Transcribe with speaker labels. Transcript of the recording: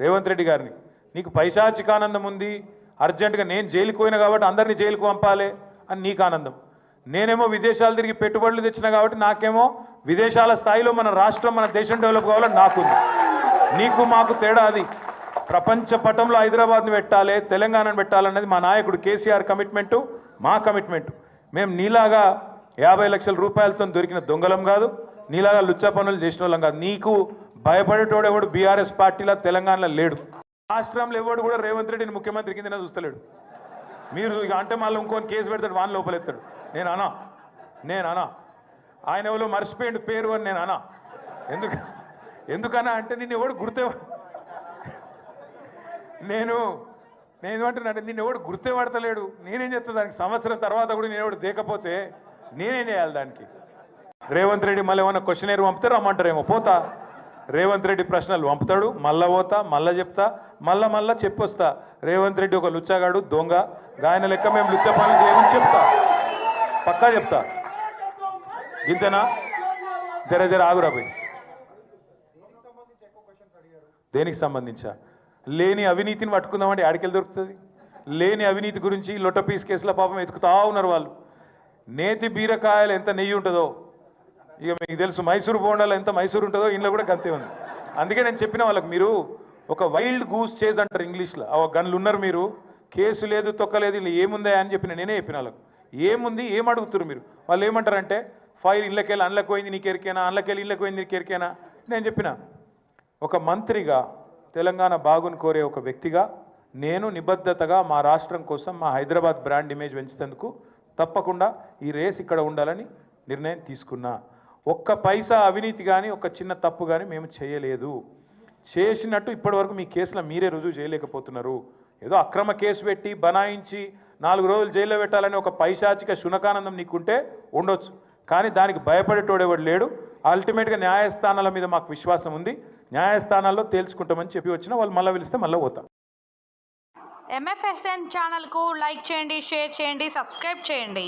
Speaker 1: రేవంత్ రెడ్డి గారిని. నీకు పైశాచికానందం ఉంది. అర్జెంటుగా నేను జైలుకు పోయినా కాబట్టి అందరినీ జైలుకు పంపాలి అని నీకు ఆనందం. నేనేమో విదేశాలు తిరిగి పెట్టుబడులు తెచ్చిన కాబట్టి నాకేమో విదేశాల స్థాయిలో మన రాష్ట్రం మన దేశం డెవలప్ కావాలని నాకుంది. నీకు మాకు తేడా అది. ప్రపంచ పటంలో హైదరాబాద్ని పెట్టాలి తెలంగాణను పెట్టాలన్నది మా నాయకుడు కేసీఆర్ కమిట్మెంటు మా కమిట్మెంట్. మేము నీలాగా యాభై లక్షల రూపాయలతో దొరికిన దొంగలం కాదు నీలాగా లుచ్చా పనులు చేసిన వాళ్ళం కాదు. నీకు భయపడేటోడు ఎవడు బీఆర్ఎస్ పార్టీలో తెలంగాణలో లేడు. రాష్ట్రంలో ఎవడు కూడా రేవంత్ రెడ్డిని ముఖ్యమంత్రి కింద చూస్తలేడు. మీరు ఇక అంటే మళ్ళీ ఇంకొని కేసు పెడతాడు వాన్ లోపలెత్తాడు నేను అనా నేను అనా. ఆయన ఎవరో మర్చిపోయిండు పేరు అని నేను అనా. ఎందుకు ఎందుకన్నా అంటే నిన్ను ఎవడు గుర్తే నేను నేను ఏమంటున్నాను నిన్ను ఎవడు గుర్తే పడతలేడు. నేనేం చేస్తా దానికి సంవత్సరం తర్వాత కూడా నేను ఎవడు దేకపోతే నేనేం చేయాలి దానికి? రేవంత్ రెడ్డి మళ్ళీ ఏమైనా క్వశ్చన్ పంపితే రమ్మంటారేమో పోతా. రేవంత్ రెడ్డి ప్రశ్నలు పంపుతాడు మళ్ళా పోతా మళ్ళా చెప్తా మళ్ళా మళ్ళా చెప్పొస్తా. రేవంత్ రెడ్డి ఒక లుచ్చగాడు దొంగ. గాయన లెక్క మేము లుచ్చ పనులు చేయమని చెప్తా. పక్కా చెప్తా. ఇంతేనా జర జర ఆగురా పోయి. దేనికి సంబంధించా? లేని అవినీతిని పట్టుకుందామంటే ఆడికెళ్ళి దొరుకుతుంది? లేని అవినీతి గురించి లొట్టపీస్ కేసుల పాపం ఎతుకుతా ఉన్నారు వాళ్ళు. నేతి బీరకాయలు ఎంత నెయ్యి ఉంటుందో ఇక మీకు తెలుసు మైసూరు బోండాలో ఎంత మైసూరు ఉంటుందో ఇంట్లో కూడా గంతే ఉంది. అందుకే నేను చెప్పిన వాళ్ళకి మీరు ఒక వైల్డ్ గూస్ చేజ్ అంటారు ఇంగ్లీష్లో. ఆ గన్లు ఉన్నారు మీరు కేసు లేదు తొక్కలేదు ఇలా ఏముందా అని చెప్పిన నేనే చెప్పిన వాళ్ళకు. ఏముంది ఏం అడుగుతారు మీరు? వాళ్ళు ఏమంటారంటే ఫైల్ ఇళ్ళకెళ్ళి అందులోకి పోయింది నీకు ఎరికేనా? అందులోకెళ్ళి ఇళ్ళకి పోయింది నీకు ఎరికేనా? నేను చెప్పిన. ఒక మంత్రిగా తెలంగాణ బాగుని కోరే ఒక వ్యక్తిగా నేను నిబద్ధతగా మా రాష్ట్రం కోసం మా హైదరాబాద్ బ్రాండ్ ఇమేజ్ పెంచేందుకు తప్పకుండా ఈ రేస్ ఇక్కడ ఉండాలని నిర్ణయం తీసుకున్నా. ఒక్క పైసా అవినీతి కానీ ఒక చిన్న తప్పు కానీ మేము చేయలేదు. చేసినట్టు ఇప్పటివరకు మీ కేసులో మీరే రుజువు చేయలేకపోతున్నారు. ఏదో అక్రమ కేసు పెట్టి బనాయించి నాలుగు రోజులు జైల్లో పెట్టాలని ఒక పైశాచిక శునకానందం నీకుంటే ఉండొచ్చు. కానీ దానికి భయపడేటోడు ఎవడు లేడు. అల్టిమేట్గా న్యాయస్థానాల మీద మాకు విశ్వాసం ఉంది. న్యాయస్థానాల్లో తేల్చుకుంటామని చెప్పి వచ్చినా వాళ్ళు మళ్ళీ పిలిస్తే మళ్ళీ పోతాం.
Speaker 2: ఎంఎఫ్ఎస్ఎన్ ఛానల్కు లైక్ చేయండి షేర్ చేయండి సబ్స్క్రైబ్ చేయండి.